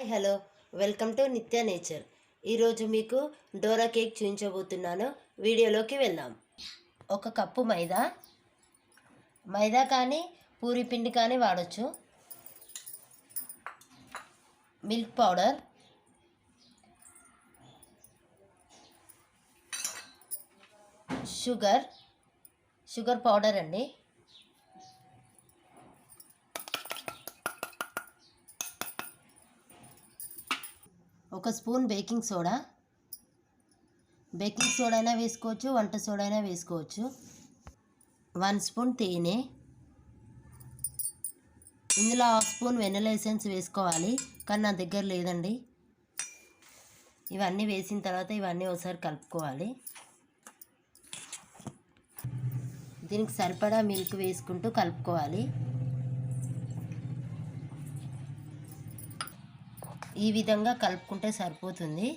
Hello. Welcome to Nithya nature. ఈరోజు మీకు Dora cake చూపించబోతున్నాను. వీడియోలోకి వెళ్దాం. ఒక కప్పు మైదా. మైదా కానీ పూరి పిండి కానీ వాడచ్చు. Milk powder. Sugar. Sugar powder అండి. ఒక spoon baking soda. Baking soda అయినా వేసుకోవచ్చు వంట సోడా అయినా వేసుకోవచ్చు. వన్ స్పూన్ తేనె. ఇందులో హాఫ్ స్పూన్ వెనిలా ఎసెన్స్ వేసుకోవాలి కానీ నా దగ్గర లేదండి. ఇవన్నీ వేసిన తర్వాత ఇవన్నీ ఒకసారి కలుపుకోవాలి. దీనికి సరిపడా మిల్క్ వేసుకుంటూ కలుపుకోవాలి. ఈ విధంగా కలుపుకుంటే సరిపోతుంది.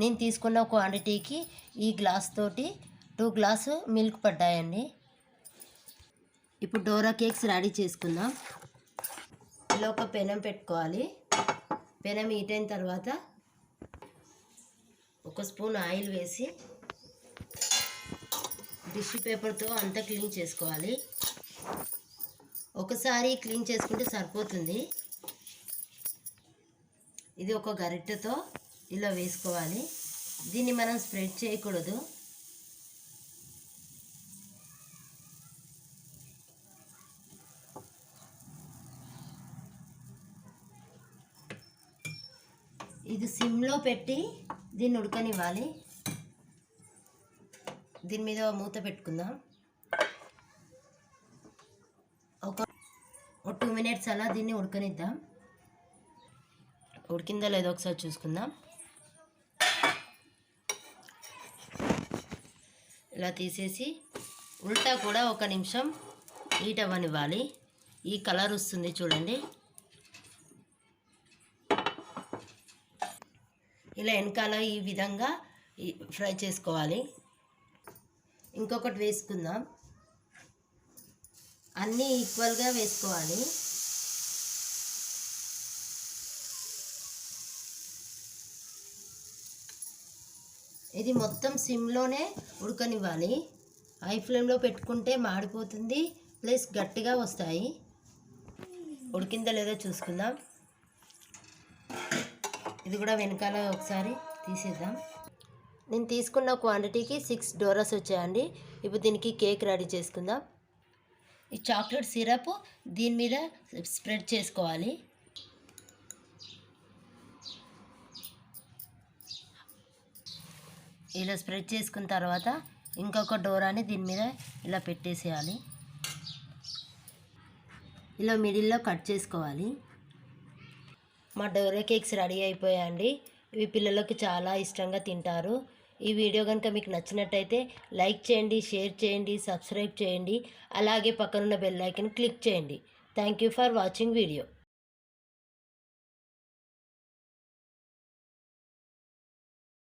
నేను తీసుకున్న క్వాంటిటీకి ఈ గ్లాస్ తోటి టూ గ్లాసు మిల్క్ పడ్డాయండి. ఇప్పుడు డోరా కేక్స్ రెడీ చేసుకుందాం. ఇలా ఒక పెనం పెట్టుకోవాలి. పెనం హీట్ అయిన తర్వాత ఒక స్పూన్ ఆయిల్ వేసి టిష్యూ పేపర్తో అంతా క్లీన్ చేసుకోవాలి. ఒకసారి క్లీన్ చేసుకుంటే సరిపోతుంది. ఇది ఒక గరిటెతో ఇలా వేసుకోవాలి. దీన్ని మనం స్ప్రెడ్ చేయకూడదు. ఇది సిమ్లో పెట్టి దీన్ని ఉడకనివ్వాలి. దీని మీద మూత పెట్టుకుందాం. ఒక ఒక టూ మినిట్స్ అలా దీన్ని ఉడకనిద్దాం. ఉడికిందో లేదో ఒకసారి చూసుకుందాం. ఇలా తీసేసి ఉల్టా కూడా ఒక నిమిషం హీట్ అవ్వనివ్వాలి. ఈ కలర్ వస్తుంది చూడండి. ఇలా వెనకాల ఈ విధంగా ఫ్రై చేసుకోవాలి. ఇంకొకటి వేసుకుందాం. అన్నీ ఈక్వల్గా వేసుకోవాలి. ఇది మొత్తం సిమ్లోనే ఉడకనివ్వాలి. హై ఫ్లేమ్లో పెట్టుకుంటే మాడిపోతుంది ప్లస్ గట్టిగా వస్తాయి. ఉడికిందో లేదో చూసుకుందాం. ఇది కూడా వెనకాల ఒకసారి తీసేద్దాం. నేను తీసుకున్న క్వాంటిటీకి సిక్స్ డోరాస్ వచ్చాయండి. ఇప్పుడు దీనికి కేక్ రెడీ చేసుకుందాం. ఈ చాక్లెట్ సిరప్ దీని మీద స్ప్రెడ్ చేసుకోవాలి. ఇలా స్ప్రెడ్ చేసుకున్న తర్వాత ఇంకొక డోరాని దీని మీద ఇలా పెట్టేసేయాలి. ఇలా మిడిల్లో కట్ చేసుకోవాలి. మా డోరా కేక్స్ రెడీ అయిపోయాయండి. ఇవి పిల్లలకు చాలా ఇష్టంగా తింటారు. ఈ వీడియో కనుక మీకు నచ్చినట్టయితే లైక్ చేయండి షేర్ చేయండి సబ్స్క్రైబ్ చేయండి. అలాగే పక్కనున్న బెల్ ఐకన్ క్లిక్ చేయండి. Thank you for watching video.